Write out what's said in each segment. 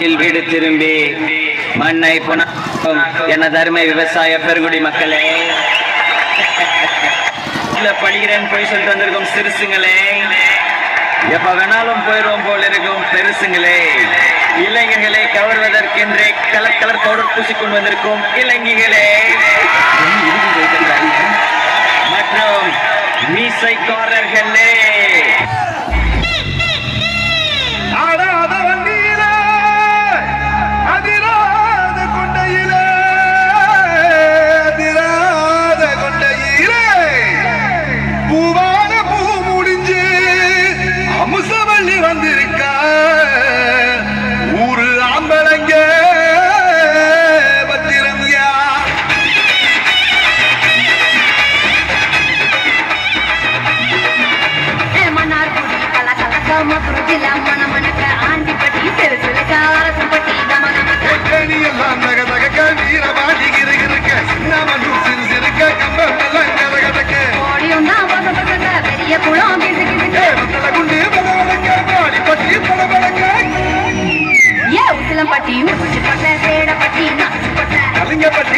காட்டில் வீடு திரும்பி மண்ணை புனாக்கும் என தருமை விவசாய பெருகுடி மக்களே. இல்ல படிக்கிறேன்னு போய் சொல்லிட்டு வந்திருக்கும் சிறுசுங்களே. எப்ப வேணாலும் போயிடுவோம் போல இருக்கும் பெருசுங்களே. இளைஞர்களை கவர்வதற்கென்றே கலர் கலர் பவுடர் பூசிக்கொண்டு வந்திருக்கும் இளைஞர்களே. மற்றும் மீசைக்காரர்களே.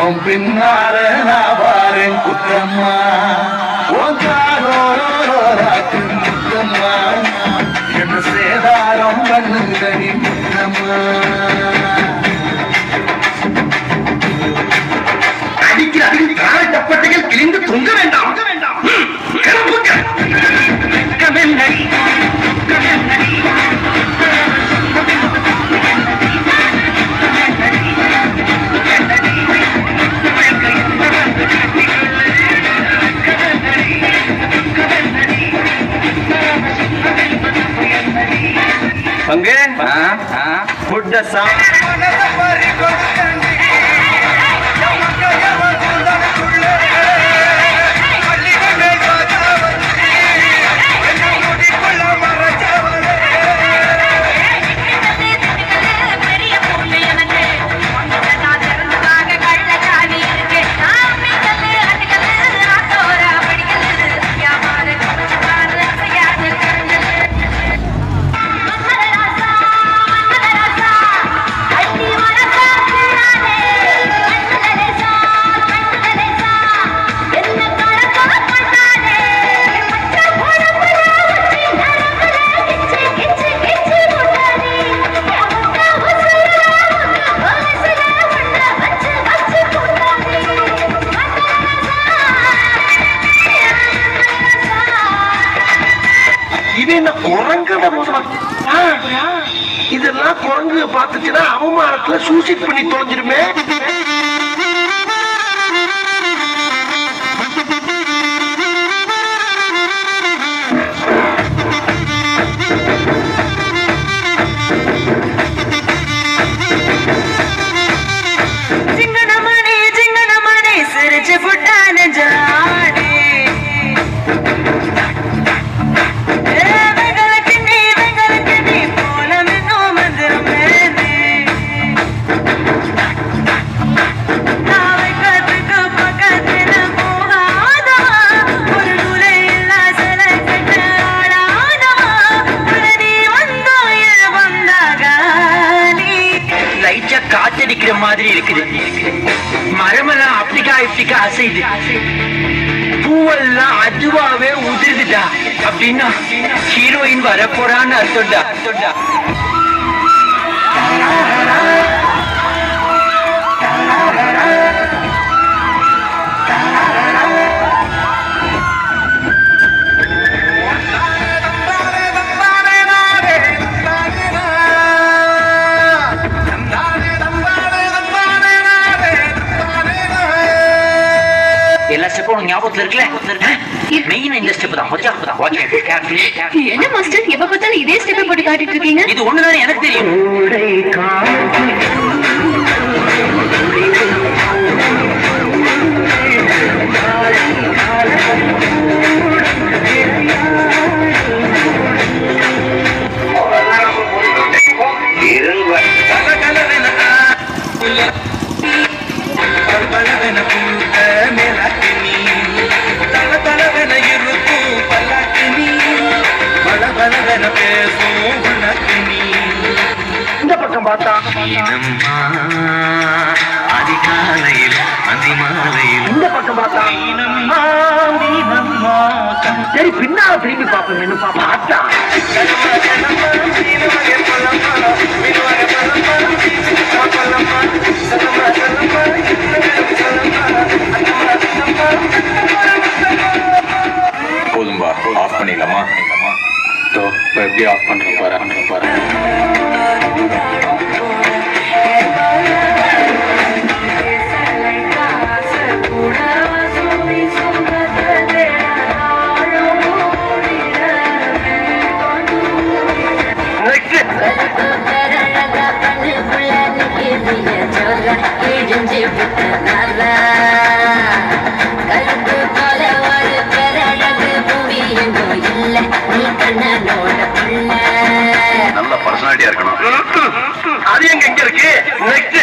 உன் பின்னார நான் பாரு குத்தம்மா पंगे फुट द साऊंड பொண்ணு பார்த்துச்சுன்னா அவமானத்துல சூசைட் பண்ணி தொலைஞ்சிருமே. சிங்கனமணி சிங்கனமணி சிரிச்சு புட்டான ஜாய் பசிக்க அசைது பூவெல்லாம் அதுவாவே உதிர்ந்துடா அப்படின்னா ஹீரோயின் வரப்போறான்னு அர்த்தம்டா அர்த்தம்டா. ஸ்டெப் உனக்கு ஞாபகத்துல மெயின் இந்த ஸ்டெப் என்ன மாஸ்டர்? எப்ப பார்த்தாலும் இதே ஸ்டெப் போட்டு காட்டிட்டு இருக்கீங்க? இது ஒண்ணுதானே எனக்கு தெரியும். அதிகாலையில் அதிமாலையில் இந்த பக்கம் பார்த்தா. சரி பின்னால திரும்பி பார்ப்போம் என்ன பார்த்தா போதும்பா ஆஃப் பண்ணிடலாமா? தோ இப்போ எப்படி ஆஃப் பண்ணுற பாரு பண்ணுற பாரு கருப்பு போல ஒரு பெரழகு பூமி எங்கோ இல்ல நீ கண்ணனோட புள்ள நல்ல பர்சனாலிட்டியா இருக்கணும் அது எங்க எங்க இருக்கு நெக்ஸ்ட்